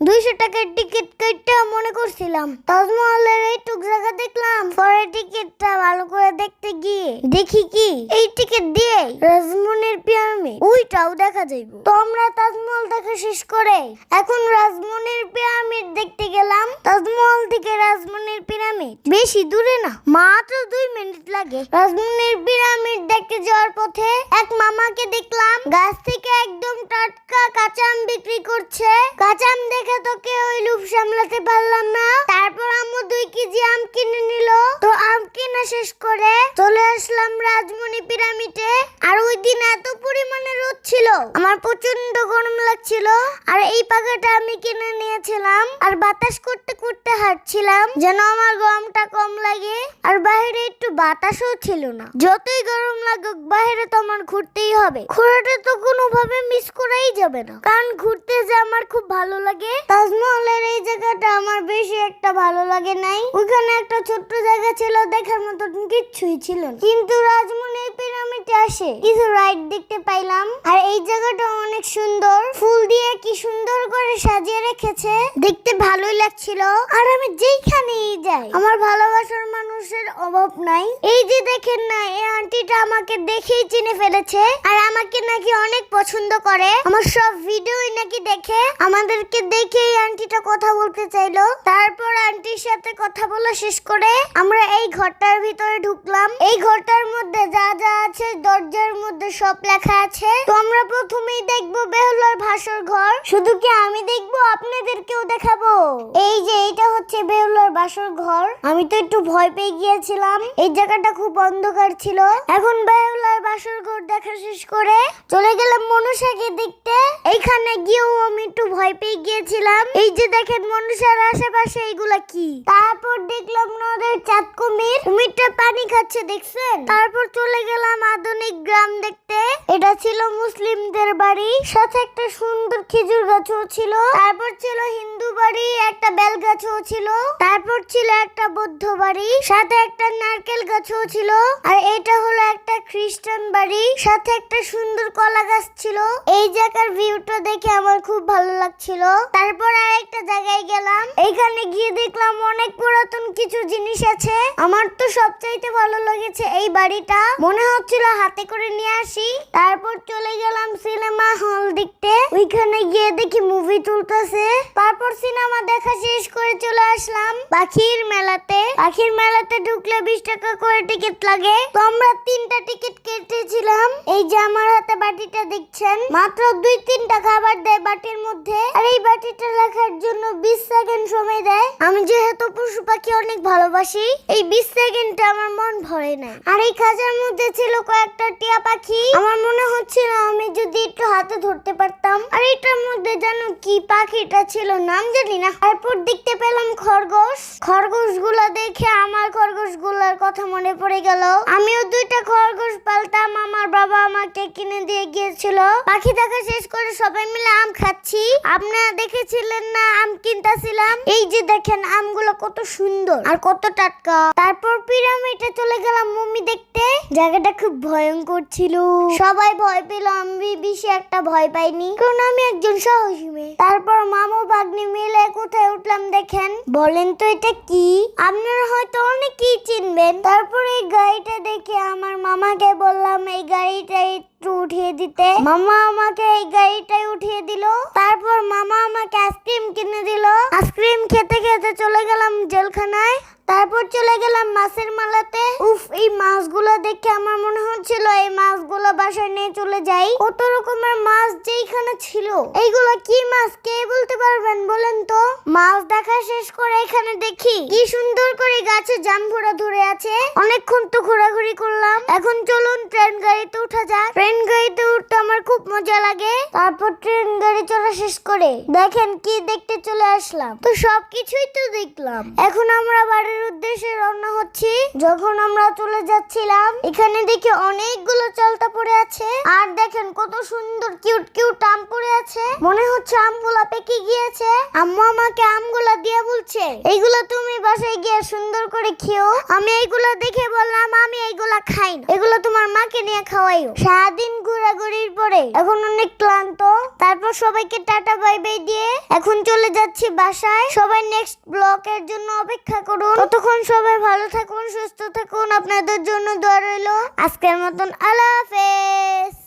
দুইশো টাকার টিকিট কেটে মনে করছিলাম। তাজমহলের এইটুক জায়গা দেখলাম। পরে টিকিটটা ভালো করে দেখতে গিয়ে দেখি কি? এই টিকিট দিয়ে রাজমনির পিরামিড ওইটাও দেখা যাইব। তো আমরা তাজমহল দেখা শেষ করে এখন রাজমনির পিরামিড দেখতে গেলাম। তাজমহল থেকে রাজমনির পিরামিড। বেশি দূরে না, মাত্র দুই মিনিট লাগে। রাজমনির পিরামিড দেখতে যাওয়ার পথে এক মামাকে দেখলাম। গাছ থেকে একদম টাটকা কাঁচা আম বিক্রি করছে। দেখে তো কেউ ওই লুপ সামলাতে পারলাম না। তারপর আম্মু দুই কেজি আম কিনে নিল। তো আম কিনা শেষ করে রাজমণি পিরামিডে আর ওই দিন এত পরিমাণে রোদ ছিল। আমার প্রচণ্ড গরম লাগছিল আর এই পাখাটা আমি কিনে নিয়েছিলাম আর বাতাস করতে করতে হাঁটছিলাম যেন আমার গরমটা কম লাগে আর বাইরে একটু বাতাসও ছিল না। যতই গরম লাগুক, বাইরে তো আমার ঘুরতেই হবে। ঘোরাটা তো কোনোভাবে মিস করাই যাবে না। কারণ ঘুরতে যে আমার খুব ভালো লাগে, তাজমহলের এই জায়গাটা আমার বেশি একটা ভালো লাগে নাই। ওখানে একটা ছোট্ট জায়গা ছিল, দেখার মতন কিচ্ছুই ছিল। কিন্তু রাজমনির আসে। কিছু রাইড দেখতে পাইলাম। আর এই জায়গাটা অনেক সুন্দর। ফুল দিয়ে কি সুন্দর করে সাজিয়ে রেখেছে। দেখতে ভালোই লাগছিল। আর আমি যেইখানেই যাই, আমার ভালোবাসার মানুষের অভাব নাই। এই যে দেখেন না, এই আন্টিটা আমাকে দেখেই চিনে ফেলেছে। আর আমাকে নাকি অনেক পছন্দ করে। আমার সব ভিডিওই নাকি দেখে। আমাদেরকে দেখে এই আন্টিটা কথা বলতে চাইলো। তারপর আন্টির সাথে কথা বলা শেষ করে আমরা এই ঘরটার ভিতরে ঢুকলাম। এই ঘরটার সব লেখা আছে? তো আমরা প্রথমেই দেখব বেহুলার ভাসর ঘর। শুধু কি আমি দেখব? আপনাদেরকেও দেখাবো। এই যে এটা হচ্ছে বেহুলার বাসর ঘর। আমি তো একটু ভয় পেয়ে গিয়েছিলাম। এই জায়গাটা খুব অন্ধকার ছিল। এখন বেহুলার বাসর ঘর দেখা শেষ করে চলে গেলাম মনুষাকে দেখতে। এইখানে গিয়েও আমি একটু ভয় পেয়ে গিয়েছিলাম। এই যে দেখেন মনুষার আশেপাশে এইগুলা কি? তারপর দেখলাম নদের চাঁদ কুমির। কুমিরটা পানি খাচ্ছে, দেখছেন? তারপর চলে গেলাম আধুনিক গ্রাম দেখতে। এটা ছিল মুসলিমদের বাড়ি। সাথে একটা সুন্দর খেজুর গাছও ছিল। তারপর ছিল হিন্দু বাড়ি। একটা বেল গাছও ছিল, তারপর ছিল একটা বৌদ্ধ বাড়ি, সাথে একটা নারকেল গাছও ছিল, আর এটা হলো একটা খ্রিস্টান বাড়ি, সাথে একটা সুন্দর কলা গাছ ছিল। এই জায়গার ভিউটা দেখে আমার খুব ভালো লাগছিল। তারপর আরেকটা জায়গায় গেলাম, এখানে গিয়ে দেখলাম অনেক পুরাতন কিছু জিনিস আছে। আমার তো সবচাইতে ভালো লেগেছে এই বাড়িটা। মনে হচ্ছিল হাতে করে নিয়ে আসি। তারপর চলে গেলাম সিনেমা হল দেখতে। ওইখানে গিয়ে দেখি মুভি তুলতেছে। তারপর সিনেমা দেখা শেষ করে চলে আসলাম পাখির মেলাতে। পাখির মেলাতে ঢুকলে বিশ টাকা করে টিকিট লাগে। তো আমরা তিনটা টিকিট কেটেছিলাম। এই যে আমার হাতে বাটিটা দেখছেন, মাত্র দুই তিনটা খাবার দেয় বাটির মধ্যে। আর এই বাটিটা রাখার জন্য বিশ সেকেন্ড সময় দেয়। আমি যেহেতু পশু পাখি অনেক ভালোবাসি, এই বিশ সেকেন্ডটা আমার মন ভরে না আর এই খাঁচার মধ্যে ছিল কয়েকটা টিয়া পাখি। আমার মনে হচ্ছিল আমি যদি একটু হাতে ধরতে পারতাম। আর এটার মধ্যে যেন কি পাখিটা ছিল নাম জানি না। তারপর দেখতে পেলাম খরগোশ। খরগোশগুলো দেখে আমার খরগোশগুলোর কথা মনে পড়ে গেল। আমিও দুইটা খরগোশ পালতাম, আমার বাবা আমাকে কিনে দিয়ে গিয়েছিল। পাখি দেখা শেষ করে সবাই মিলে আম খাচ্ছি। আপনারা দেখেছিলেন না, আম কিনতেছিলাম? এই যে দেখেন, আমগুলো কত সুন্দর আর কত টাটকা। তারপর পিরামিডে চলে গেলাম মমি দেখতে। জায়গাটা খুব ভয়ঙ্কর ছিল। সবাই ভয় পেল, আমি বেশি একটা ভয় পাইনি। কারণ আমি একজন সাহসী মেয়ে। তারপর মামু, ভাগ্নি মিলে কোথায় উঠলাম দেখেন। বলেন তো এটা কি? আপনারা হয়তো অনেকেই চিনবেন। তারপর এই গাড়িটা দেখে আমার মামাকে বললাম, এই গাড়িটা একটু উঠিয়ে দিতে। মামা আমাকে এই গাড়িটাই উঠিয়ে দিল। তারপর মামা আমাকে আইসক্রিম কিনে দিল। আইসক্রিম খেতে খেতে চলে গেলাম জেলখানায়। তারপর চলে গেলাম মাছের মালাতে। উফ, এই মাছগুলো দেখে আমার মনে হচ্ছিল এই মাছগুলো বাসায় নিয়ে চলে যাই। কত রকমের মাছ যেইখানে ছিল। এইগুলো কি মাছ? কে বলতে পারবেন বলেন তো? মাছ দেখা শেষ করে এখানে দেখি। কি সুন্দর করে গাছে জামভরা ধরে আছে। অনেকক্ষণ তো ঘোরাঘুরি করলাম। এখন চলুন ট্রেন গাড়িতে উঠা যাক ট্রেন গাড়িতে উঠতে আমার খুব মজা লাগে। তারপর ট্রেন গাড়ি চলা শেষ করে দেখেন কি দেখতে চলে আসলাম। তো সবকিছুই তো দেখলাম। এখন আমরা বাড়ির উদ্দেশ্যে রওনা হচ্ছি। যখন আমরা চলে যাচ্ছিলাম, এখানে দেখি অনেকগুলো চালতা পড়ে আছে। আর দেখেন কত সুন্দর কিউট কিউট আম পড়ে আছে। মনে হচ্ছে আমগুলা পেকে গিয়েছে। আম্মু আমাকে আমগুলা দিয়ে বলছে, এইগুলো তুমি বাসায় গিয়ে সুন্দর করে খেও। আমি এইগুলো দেখে বললাম, আমি এইগুলা খাই না। এগুলো খাওয়াইও সারাদিন ঘোরাঘুরির পরে এখন অনেক ক্লান্ত, তারপর সবাইকে টাটা, বাই বাই দিয়ে এখন চলে যাচ্ছি বাসায়। সবাই নেক্সট ব্লকের জন্য অপেক্ষা করুন। ততক্ষণ সবাই ভালো থাকুন, সুস্থ থাকুন। আপনাদের জন্য দোয়া রইল। আজকের মতন আল্লাহ হাফেজ।